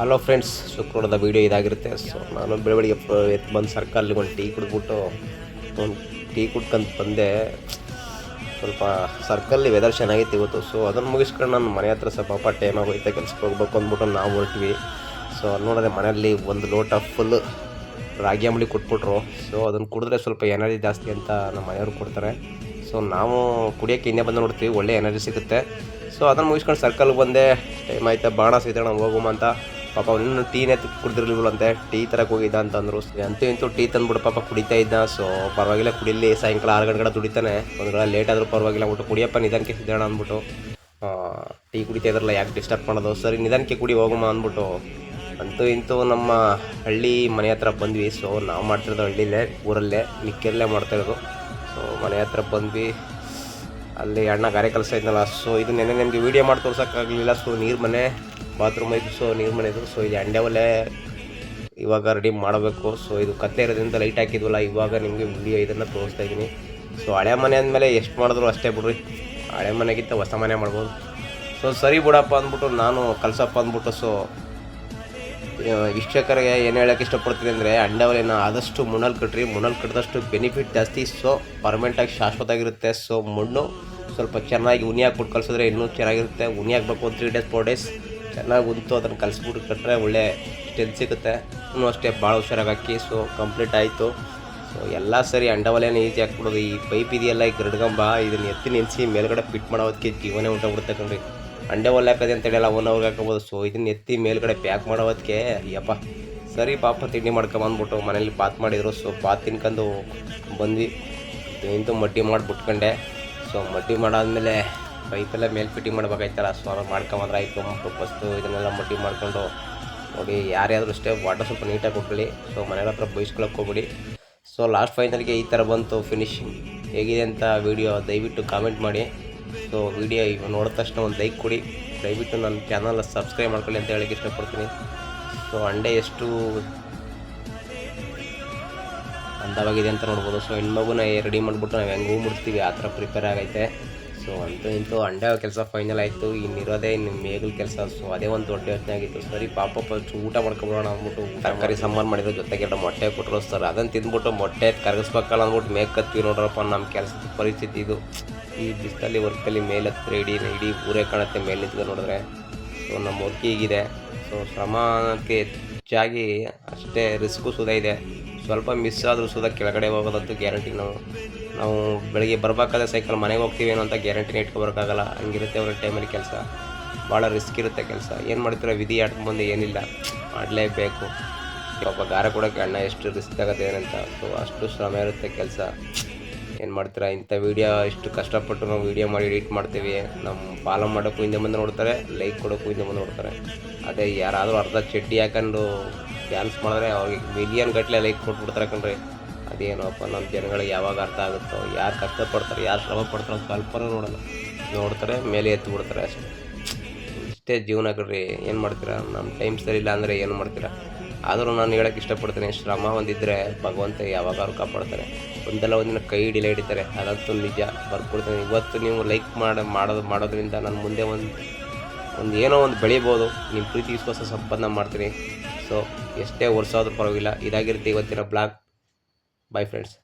Hello friends ಶುಕ್ರವಾರದ video ಇದಾಗಿರುತ್ತೆ. So ನಾನು ಬೆಳವಳಿಗೆ ಎತ್ತು ಬಂದು ಸರ್ಕಲ್ಗೆ ಒಂದು ಟೀ ಕುಡಿದ್ಬಿಟ್ಟು ಒಂದು ಟೀ ಕುಡ್ಕಂತ ಬಂದೆ. ಸ್ವಲ್ಪ ಸರ್ಕಲ್ಲಿ ವೆದರ್ ಚೆನ್ನಾಗಿತ್ತು ಇವತ್ತು. ಸೊ ಅದನ್ನು ಮುಗಿಸ್ಕೊಂಡು ನಾನು ಮನೆ ಹತ್ರ ಸ್ವಲ್ಪ ಪಾಪ ಟೈಮ್ ಆಗೋಯ್ತು, ಕೆಲ್ಸಕ್ಕೆ ಹೋಗ್ಬೇಕು ಅಂದ್ಬಿಟ್ಟು ನಾವು ಹೊರಟ್ವಿ. ಸೊ ನೋಡಿದ್ರೆ ಮನೆಯಲ್ಲಿ ಒಂದು ಲೋಟ ಫುಲ್ ರಾಗಿ ಅಂಬಳಿ ಕೊಟ್ಬಿಟ್ರು. ಸೊ ಅದನ್ನು ಕುಡಿದ್ರೆ ಸ್ವಲ್ಪ ಎನರ್ಜಿ ಜಾಸ್ತಿ ಅಂತ ನಮ್ಮ ಮನೆಯವರು ಕೊಡ್ತಾರೆ. ಸೊ ನಾವು ಕುಡಿಯೋಕ್ಕೆ ಹಿಂದೆ ಬಂದು ನೋಡ್ತೀವಿ, ಒಳ್ಳೆ ಎನರ್ಜಿ ಸಿಗುತ್ತೆ. ಸೊ ಅದನ್ನು ಮುಗಿಸ್ಕೊಂಡು ಸರ್ಕಲ್ಗೆ ಬಂದೆ. ಟೈಮ್ ಆಯ್ತಾ, ಬಾಣ ಸೀತಣ್ಣ ಹೋಗುಮ ಅಂತ. ಪಾಪ ಅವನು ಟೀನೇ ಅಂತ. ಟೀ ತರಕ್ಕೆ ಹೋಗಿದ್ದ ಅಂತಂದ್ರು. ಅಂತೂ ಇಂತೂ ಟೀ ತಂದ್ಬಿಟ್ಟು ಪಾಪ ಕುಡಿತಾ ಇದ್ದ. ಸೊ ಪರವಾಗಿಲ್ಲ, ಕುಡಿಲಿ. ಸಾಯಂಕಾಲ ಆರು ಗಂಟೆಗಡೆ ದುಡಿತಾನೆ. ಒಂದು ಗಳ ಲೇಟ್ ಆದರೂ ಪರವಾಗಿಲ್ಲ ಬಿಟ್ಟು ಕುಡಿಯಪ್ಪ, ನಿಧಾನಕ್ಕೆ ಸಿದ್ದಣ್ಣ ಅಂದ್ಬಿಟ್ಟು. ಟೀ ಕುಡಿತಾ ಇದ್ರಲ್ಲ, ಯಾಕೆ ಡಿಸ್ಟರ್ಬ್ ಮಾಡೋದು? ಸರಿ, ನಿಧಾನಕ್ಕೆ ಕುಡಿ ಹೋಗಮ್ಮ ಅಂದ್ಬಿಟ್ಟು. ಅಂತೂ ಇಂತೂ ನಮ್ಮ ಹಳ್ಳಿ ಮನೆ ಹತ್ರ ಬಂದ್ವಿ. ಸೊ ನಾವು ಮಾಡ್ತಿರೋದು ಹಳ್ಳಿಲೇ, ಊರಲ್ಲೇ, ಮಿಕ್ಕಿರಲ್ಲೇ ಮಾಡ್ತಾಯಿರೋದು ಸೊ ಮನೆ ಹತ್ರ ಬಂದ್ವಿ. ಅಲ್ಲಿ ಅಣ್ಣ ಗಾರೆ ಕೆಲಸ ಇದ್ನಲ್ಲ. ಸೊ ಇದು ನೆನ್ನೆ ನಿಮಗೆ ವೀಡಿಯೋ ಮಾಡಿ ತೋರ್ಸೋಕ್ಕಾಗಲಿಲ್ಲ. ಸೊ ನೀರು ಮನೆ ಬಾತ್ರೂಮ್ ಐತೆ ಸೊ ನೀರು ಮನೆ ಇದ್ರು ಸೊ ಇದು ಅಂಡೆ ಒಲೆ ಇವಾಗ ರೆಡಿ ಮಾಡಬೇಕು. ಸೊ ಇದು ಕತ್ತೆ ಇರೋದ್ರಿಂದ ಲೈಟ್ ಹಾಕಿದ್ವಲ್ಲ, ಇವಾಗ ನಿಮಗೆ ವಿಡಿಯೋ ಇದನ್ನು ತೋರಿಸ್ತಾ ಇದ್ದೀನಿ ಸೊ ಹಳೆ ಮನೆ ಅಂದಮೇಲೆ ಎಷ್ಟು ಮಾಡಿದ್ರು ಅಷ್ಟೇ ಬಿಡ್ರಿ. ಹಳೆ ಮನೆಗಿಂತ ಹೊಸ ಮನೆ ಮಾಡ್ಬೋದು. ಸೊ ಸರಿ ಬಿಡಪ್ಪ ಅಂದ್ಬಿಟ್ಟು ನಾನು ಕಲ್ಸಪ್ಪ ಅಂದ್ಬಿಟ್ಟು ಸೊ ಇಷ್ಟಕರಿಗೆ ಏನು ಹೇಳೋಕ್ಕೆ ಇಷ್ಟಪಡ್ತೀನಿ ಅಂದರೆ ಅಂಡವಲೆನ ಆದಷ್ಟು ಮುಣಲ್ ಕಟ್ಟ್ರಿ ಮುಣಲ್ ಕಟ್ಟಿದಷ್ಟು ಬೆನಿಫಿಟ್ ಜಾಸ್ತಿ ಸೊ ಪರ್ಮನೆಂಟಾಗಿ ಶಾಶ್ವತ ಆಗಿರುತ್ತೆ. ಸೊ ಮಣ್ಣು ಸ್ವಲ್ಪ ಚೆನ್ನಾಗಿ ಉನಿ ಹಾಕ್ಬಿಟ್ಟು ಕಲಿಸಿದ್ರೆ ಇನ್ನೂ ಚೆನ್ನಾಗಿರುತ್ತೆ. ಉನಿ ಹಾಕ್ಬೇಕು ತ್ರೀ ಡೇಸ್ ಫೋರ್ ಡೇಸ್ ಚೆನ್ನಾಗಿ ಉಂತು ಅದನ್ನು ಕಲಿಸ್ಬಿಟ್ಟು ಕಟ್ಟರೆ ಒಳ್ಳೆ ಸ್ಟ್ರೆಂತ್ ಸಿಗುತ್ತೆ. ಇನ್ನೂ ಅಷ್ಟೇ ಭಾಳ ಹುಷಾರಾಗಿ ಹಾಕಿ ಸೊ ಕಂಪ್ಲೀಟ್ ಆಯಿತು. ಸೊ ಎಲ್ಲ ಸರಿ ಅಂಡವಲೆನ ಈಜಿ ಹಾಕ್ಬಿಡೋದು ಈ ಪೈಪ್ ಇದೆಯಲ್ಲ, ಈ ಗರಡ್ಗಂಬ, ಇದನ್ನ ಎತ್ತಿ ನಿಲ್ಲಿಸಿ ಮೇಲ್ಗಡೆ ಫಿಟ್ ಮಾಡೋದಕ್ಕೆ ಜೀವನೇ ಉಂಟಾಗ್ಬಿಡುತ್ತೆ ಕಣ್ರಿ. ಅಂಡೆ ಒಲೆ ಹಾಕೋದು ಅಂತ ಹೇಳಲ್ಲ ಒನ್ ಅವ್ರಿಗೆ ಹಾಕೋಬೋದು. ಸೊ ಇದನ್ನ ಎತ್ತಿ ಮೇಲ್ಗಡೆ ಪ್ಯಾಕ್ ಮಾಡೋದಕ್ಕೆ ಅಯ್ಯಪ್ಪ ಸರಿ ಪಾಪ, ತಿಂಡಿ ಮಾಡ್ಕೊಂಬಂದ್ಬಿಟ್ಟು ಮನೇಲಿ ಬಾತ್ ಮಾಡಿದ್ರು. ಸೊ ಬಾತ್ ತಿನ್ಕೊಂಡು ಬಂದ್ವಿ. ಇಂತೂ ಮಡ್ಡಿ ಮಾಡಿಬಿಟ್ಕೊಂಡೆ. ಸೊ ಮಡ್ಡಿ ಮಾಡಾದ್ಮೇಲೆ ಪೈಪೆಲ್ಲ ಮೇಲೆ ಫಿಟ್ಟಿಂಗ್ ಮಾಡ್ಬೇಕಾಯ್ತಲ್ಲ ಸೊ ಅವ್ರು ಮಾಡ್ಕೊಂಬಂದ್ರೆ ಆಯಿತು ಫಸ್ಟು ಇದನ್ನೆಲ್ಲ ಮುಟ್ಟಿ ಮಾಡ್ಕೊಂಡು ನೋಡಿ, ಯಾರ್ಯಾದ್ರೂ ಅಷ್ಟೇ ವಾಟರ್ ಸ್ವಲ್ಪ ನೀಟಾಗಿ ಕೊಟ್ಕೊಳ್ಳಿ ಸೊ ಮನೆಯ ಹತ್ರ ಬೈಸ್ಕೊಳಕ್ಕೆ ಹೋಗ್ಬಿಡಿ. ಸೊ ಲಾಸ್ಟ್ ಫೈನಲ್ಗೆ ಈ ಥರ ಬಂತು ಫಿನಿಶಿಂಗ್ ಹೇಗಿದೆ ಅಂತ ವಿಡಿಯೋ ದಯವಿಟ್ಟು ಕಾಮೆಂಟ್ ಮಾಡಿ. ಸೊ ವಿಡಿಯೋ ನೋಡಿದ ತಕ್ಷಣ ಒಂದು ಲೈಕ್ ಕೊಡಿ. ದಯವಿಟ್ಟು ನನ್ನ ಚಾನಲ್ ಸಬ್ಸ್ಕ್ರೈಬ್ ಮಾಡ್ಕೊಳ್ಳಿ ಅಂತ ಹೇಳಕ್ಕೆ ಇಷ್ಟಪಡ್ತೀನಿ. ಸೊ ಅಂಡೆ ಎಷ್ಟು ಅಂದವಾಗಿದೆ ಅಂತ ನೋಡ್ಬೋದು. ಸೊ ಹೆಣ್ಮಗುನ ರೆಡಿ ಮಾಡಿಬಿಟ್ಟು ನಾವು ಹೆಂಗೆ ಹೂ ಮುಡ್ತೀವಿ ಆ ಥರ ಪ್ರಿಪೇರ್ ಆಗೈತೆ. ಸೊ ಅಂತೂ ಇಂತೂ ಅಂಡೆ ಕೆಲಸ ಫೈನಲ್ ಆಯಿತು. ಇನ್ನಿರೋದೇ ಇನ್ನು ಮೇಗಲ್ ಕೆಲಸ. ಸೊ ಅದೇ ಒಂದು ದೊಡ್ಡ ಯೋಚನೆ ಆಗಿತ್ತು. ಸರಿ, ಪಾಪ ಫಸ್ಟ್ ಊಟ ಮಾಡ್ಕೊಬಿಡೋಣ ಅಂದ್ಬಿಟ್ಟು ತರಕಾರಿ ಸಾಂಬಾರು ಮಾಡಿದ್ರು. ಜೊತೆಗೆ ಎರಡು ಮೊಟ್ಟೆ ಕೊಟ್ಟರು ಸರ್ ಅದನ್ನು ತಿಂದ್ಬಿಟ್ಟು ಮೊಟ್ಟೆ ಕರಗಿಸ್ಬೇಕಲ್ಲ ಅಂದ್ಬಿಟ್ಟು ಮೇಕ್ ಕತ್ವಿ ನೋಡ್ರಪ್ಪ. ನಮ್ಮ ಕೆಲಸದ ಪರಿಸ್ಥಿತಿ ಇದು. ಈ ಬಿಸಿಲಲ್ಲಿ ವರ್ಕಲ್ಲಿ ಮೇಲೆ ಹತ್ತಿರ ಇಡೀ ಇಡೀ ಊರೇ ಕಾಣುತ್ತೆ ಮೇಲೆ ನೋಡಿದ್ರೆ. ಸೊ ನಮ್ಮ ವರ್ಕ್ ಹೀಗಿದೆ. ಸೊ ಶ್ರಮಕ್ಕೆ ಹೆಚ್ಚಾಗಿ ಅಷ್ಟೇ ರಿಸ್ಕು ಸುಧಾ ಇದೆ. ಸ್ವಲ್ಪ ಮಿಸ್ ಆದರೂ ಸುದ ಕೆಳಗಡೆ ಹೋಗೋದಂತೂ ಗ್ಯಾರಂಟಿ ನಾವು. ನಾವು ಬೆಳಗ್ಗೆ ಬರಬೇಕಾದ್ರೆ ಸೈಕಲ್ ಮನೆಗೆ ಹೋಗ್ತೀವಿ ಏನೋ ಅಂತ ಗ್ಯಾರಂಟಿನ ಇಟ್ಕೊಬರೋಕ್ಕಾಗಲ್ಲ ಹಂಗಿರುತ್ತೆ ಅವ್ರ ಟೈಮಲ್ಲಿ ಕೆಲಸ. ಭಾಳ ರಿಸ್ಕ್ ಇರುತ್ತೆ ಕೆಲಸ. ಏನು ಮಾಡ್ತೀರ ವಿಧಿ ಆಟ ಮುಂದೆ ಏನಿಲ್ಲ. ಮಾಡಲೇಬೇಕು. ಪಾಪ ಗಾರ ಕೊಡೋಕ್ಕೆ ಅಣ್ಣ ಎಷ್ಟು ರಿಸ್ಕ್ ಆಗುತ್ತೆ ಏನಂತ. ಸೊ ಅಷ್ಟು ಶ್ರಮ ಇರುತ್ತೆ ಕೆಲಸ. ಏನು ಮಾಡ್ತೀರಾ? ಇಂಥ ವೀಡಿಯೋ ಇಷ್ಟು ಕಷ್ಟಪಟ್ಟು ನಾವು ವೀಡಿಯೋ ಮಾಡಿ ಎಡಿಟ್ ಮಾಡ್ತೀವಿ. ನಮ್ಮ ಫಾಲೋ ಮಾಡೋಕ್ಕೂ ಹಿಂದೆ ಮುಂದೆ ನೋಡ್ತಾರೆ ಲೈಕ್ ಕೊಡೋಕ್ಕೂ ಹಿಂದೆ ಮುಂದೆ ನೋಡ್ತಾರೆ. ಅದೇ ಯಾರಾದರೂ ಅರ್ಧ ಚಡ್ಡಿ ಹಾಕೊಂಡು ಡ್ಯಾನ್ಸ್ ಮಾಡಿದ್ರೆ ಅವ್ರಿಗೆ ಮಿಲಿಯನ್ ಗಟ್ಟಲೆ ಲೈಕ್ ಕೊಟ್ಬಿಡ್ತಾರೆ ಕಣ್ರಿ. ಅದೇನಪ್ಪ, ನಮ್ಮ ಜನಗಳಿಗೆ ಯಾವಾಗ ಅರ್ಥ ಆಗುತ್ತೋ, ಯಾರು ಕಷ್ಟಪಡ್ತಾರೆ, ಯಾರು ಶ್ರಮ ಪಡ್ತಾರೋ ಕಲ್ಪನೆ ನೋಡಲ್ಲ. ನೋಡ್ತಾರೆ, ಮೇಲೆ ಎತ್ತು ಬಿಡ್ತಾರೆ ಅಷ್ಟೇ. ಇಷ್ಟೇ ಜೀವನ ಕಡ್ರಿ ಏನು ಮಾಡ್ತೀರಾ? ನಮ್ಮ ಟೈಮ್ ಸರಿ ಇಲ್ಲ ಅಂದರೆ ಏನು ಮಾಡ್ತೀರಾ? ಆದರೂ ನಾನು ಹೇಳಕ್ಕೆ ಇಷ್ಟಪಡ್ತೀನಿ, ಶ್ರಮ ಒಂದಿದ್ದರೆ ಭಗವಂತ ಯಾವಾಗಾದ್ರು ಕಾಪಾಡ್ತಾರೆ. ಒಂದಲ್ಲ ಒಂದಿನ ಕೈ ಹಿಡಿಲೇ ಹಿಡಿತಾರೆ. ಅದಂತೂ ನಿಜ. ಬರ್ಕೊಡ್ತೀನಿ. ಇವತ್ತು ನೀವು ಲೈಕ್ ಮಾಡಿ ಮಾಡೋದು ಮಾಡೋದ್ರಿಂದ ನಾನು ಮುಂದೆ ಒಂದು ಒಂದು ಏನೋ ಒಂದು ಬೆಳಿಬೋದು. ನಿಮ್ಮ ಪ್ರೀತಿ ವಿಶ್ವಾಸ ಸಂಪಾದನೆ ಮಾಡ್ತೀನಿ. ಸೊ ಎಷ್ಟೇ ವರ್ಷ ಆದರೂ ಪರವಾಗಿಲ್ಲ ಇದಾಗಿರುತ್ತೆ ಇವತ್ತಿನ ಬ್ಲಾಗ್ ಬೈ ಫ್ರೆಂಡ್ಸ್